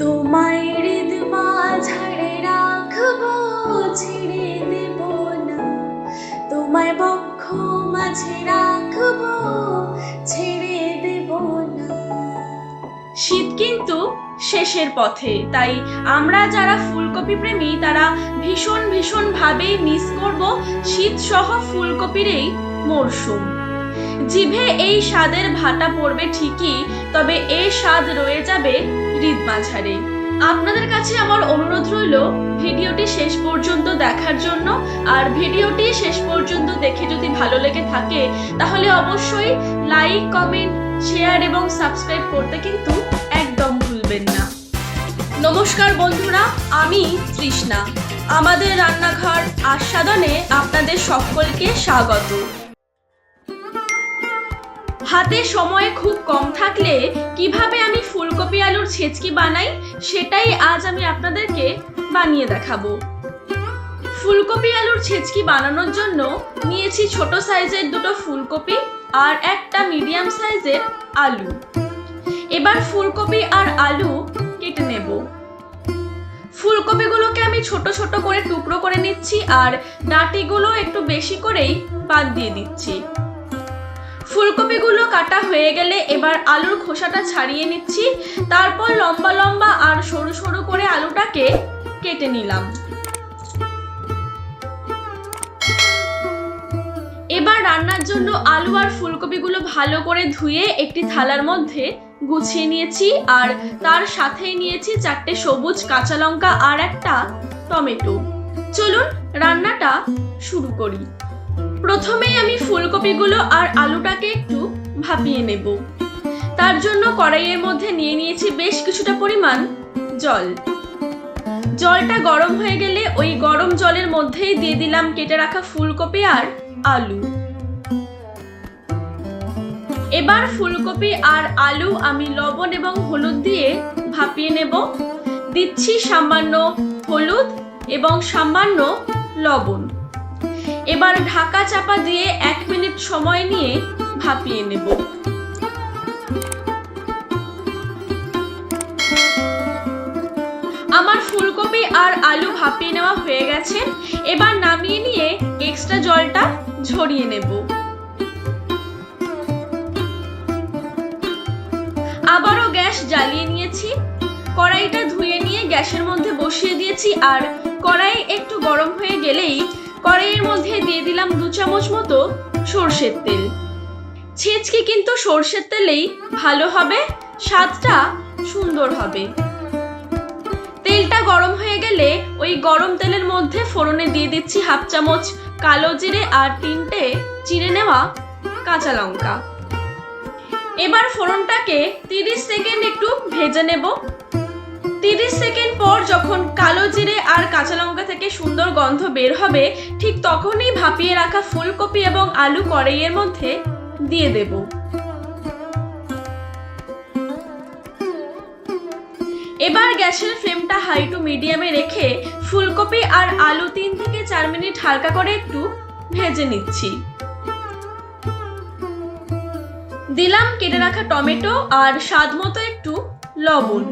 তোমায় রাখব, ছেড়ে দেব না। তোমায় বক্ষ মাঝে রাখব, ছেড়ে শীত কিন্তু শেষের পথে, তাই আমরা যারা ফুলকপি প্রেমী, তারা ভীষণ ভীষণ ভাবে মিস করব শীত সহ ফুলকপির এই মরশুম জিভে এই স্বাদের ভাটা পড়বে ঠিকই, তবে এর স্বাদ রয়ে যাবে হৃদ মাঝারে। আপনাদের কাছে আমার অনুরোধ রইল, ভিডিওটি শেষ পর্যন্ত দেখার জন্য, আর ভিডিওটি শেষ পর্যন্ত দেখে যদি ভালো লেগে থাকে, তাহলে অবশ্যই লাইক, কমেন্ট, শেয়ার এবং সাবস্ক্রাইব করতে কিন্তু একদম ভুলবেন না। নমস্কার বন্ধুরা, আমি তৃষ্ণা। আমাদের রান্নাঘর আস্বাদনে আপনাদের সকলকে স্বাগত। হাতে সময় খুব কম থাকলে কীভাবে আমি ফুলকপি আলুর ছেচকি বানাই সেটাই আজ আমি আপনাদেরকে বানিয়ে দেখাবো। ফুলকপি আলুর ছেচকি বানানোর জন্য নিয়েছি ছোট সাইজের দুটো ফুলকপি আর একটা মিডিয়াম সাইজের আলু। এবার ফুলকপি আর আলু কেটে নেব। ফুলকপিগুলোকে আমি ছোট ছোট করে টুকরো করে নিচ্ছি আর ডাঁটিগুলো একটু বেশি করেই বাদ দিয়ে দিচ্ছি। ফুলকপিগুলো কাটা হয়ে গেলে এবার আলুর খোসাটা ছাড়িয়ে নিচ্ছি। তারপর লম্বা লম্বা আর সরু সরু করে আলুটাকে কেটে নিলাম। এবার রান্নার জন্য আলু আর ফুলকপিগুলো ভালো করে ধুয়ে একটি থালার মধ্যে গুছিয়ে নিয়েছি আর তার সাথেই নিয়েছি চারটে সবুজ কাঁচা লঙ্কা আর একটা টমেটো। চলুন রান্নাটা শুরু করি। প্রথমেই আমি ফুলকপিগুলো আর আলুটাকে একটু ভাপিয়ে নেব। তার জন্য কড়াইয়ের মধ্যে নিয়ে নিয়েছি বেশ কিছুটা পরিমাণ জল। জলটা গরম হয়ে গেলে ওই গরম জলের মধ্যেই দিয়ে দিলাম কেটে রাখা ফুলকপি আর আলু। এবার ফুলকপি আর আলু আমি লবণ এবং হলুদ দিয়ে ভাপিয়ে নেব। দিচ্ছি সামান্য হলুদ এবং সামান্য লবণ। এবার ঢাকা চাপা দিয়ে এক মিনিট সময় নিয়ে ভাপিয়ে নেব। আমার ফুলকপি আর আলু ভাপিয়ে নেওয়া হয়ে গেছে। এবার নামিয়ে নিয়ে এক্সট্রা জলটা ঝরিয়ে নেব। আবারও গ্যাস জ্বালিয়ে নিয়েছি। কড়াইটা ধুয়ে নিয়ে গ্যাসের মধ্যে বসিয়ে দিয়েছি আর কড়াই একটু গরম হয়ে গেলেই কড়াইয়ের মধ্যে দিয়ে দিলাম দু চামচ মতো সর্ষের তেল। ছেচকি কিন্তু সর্ষের তেলেই ভালো হবে, স্বাদটা সুন্দর হবে। তেলটা গরম হয়ে গেলে ওই গরম তেলের মধ্যে ফোড়নে দিয়ে দিচ্ছি হাফ চামচ কালো জিরে আর তিনটে চিড়ে নেওয়া কাঁচা লঙ্কা। এবার ফোড়নটাকে তিরিশ সেকেন্ড একটু ভেজে নেব। তিরিশ সেকেন্ড পর যখন কালো জিরে আর কাঁচা লঙ্কা থেকে সুন্দর গন্ধ বের হবে, ঠিক তখনই ভাপিয়ে রাখা ফুলকপি এবং আলু কড়াইয়ের মধ্যে দিয়ে দেব। এবার গ্যাসের ফ্লেমটা হাই টু মিডিয়ামে রেখে ফুলকপি আর আলু তিন থেকে চার মিনিট হালকা করে একটু ভেজে নিচ্ছি। দিলাম কেটে রাখা টমেটো আর স্বাদ মতো একটু লবণ।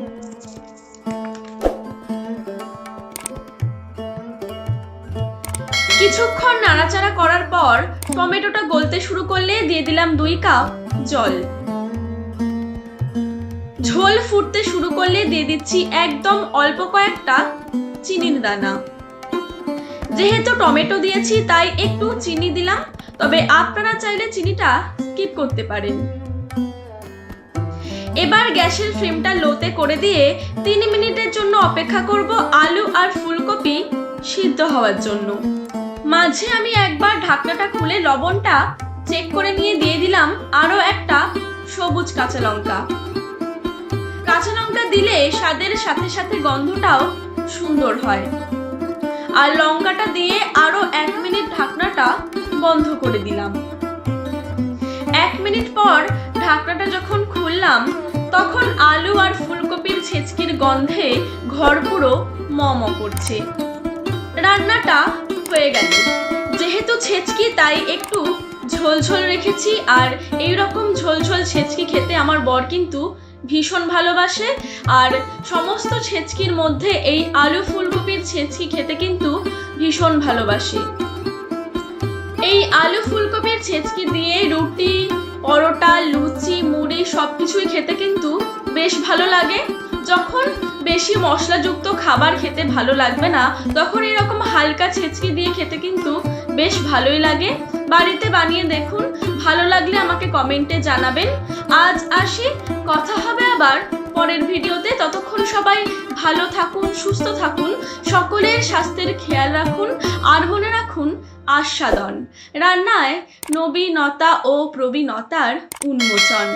কিছুক্ষণ নাড়াচাড়া করার পর টমেটোটা গলতে শুরু করলে দিয়ে দিলাম দুই কাপ জল। ঝোল ফুটতে শুরু করলে দিয়ে দিচ্ছি একদম অল্প কয়েকটা চিনির দানা। যেহেতু টমেটো দিয়েছি, তাই একটু চিনি দিলাম, তবে আপনারা চাইলে চিনিটা স্কিপ করতে পারেন। এবার গ্যাসের ফ্লেমটা লোতে করে দিয়ে তিন মিনিটের জন্য অপেক্ষা করব আলু আর ফুলকপি সিদ্ধ হওয়ার জন্য। মাঝে আমি একবার ঢাকনাটা খুলে লবণটা চেক করে নিয়ে দিয়ে দিলাম আরও একটা সবুজ কাঁচা লঙ্কা। কাঁচা লঙ্কা দিলে স্বাদের সাথে সাথে গন্ধটাও সুন্দর হয়। আর লঙ্কাটা দিয়ে আরও এক মিনিট ঢাকনাটা বন্ধ করে দিলাম। এক মিনিট পর ঢাকনাটা যখন খুললাম, তখন আলু আর ফুলকপির ছেচকির গন্ধে ঘর পুরো ম ম করছে। রান্নাটা হয়ে গেল। যেহেতু ছেচকি, তাই একটু ঝোল ঝোল রেখেছি আর এই রকম ঝোল ঝোল ছেচকি খেতে আমার বর কিন্তু ভীষণ ভালোবাসে। আর সমস্ত ছেচকির মধ্যে এই আলু ফুলকপির ছেচকি খেতে কিন্তু ভীষণ ভালোবাসে। এই আলু ফুলকপির ছেচকি দিয়ে রুটি, পরোটা, লুচি, মুড়ি সব কিছুই খেতে কিন্তু বেশ ভালো লাগে। যখন বেশি মশলাযুক্ত খাবার খেতে ভালো লাগবে না, তখন এরকম হালকা ছেচকি দিয়ে খেতে কিন্তু বেশ ভালোই লাগে। বাড়িতে বানিয়ে দেখুন, ভালো লাগলে আমাকে কমেন্টে জানাবেন। আজ আসি, কথা হবে আবার পরের ভিডিওতে। ততক্ষণ সবাই ভালো থাকুন, সুস্থ থাকুন, সকলের স্বাস্থ্যের খেয়াল রাখুন, আর মনে রাখুন আস্বাদন। রান্নায় নবীনতা ও প্রবীণতার উন্মোচন।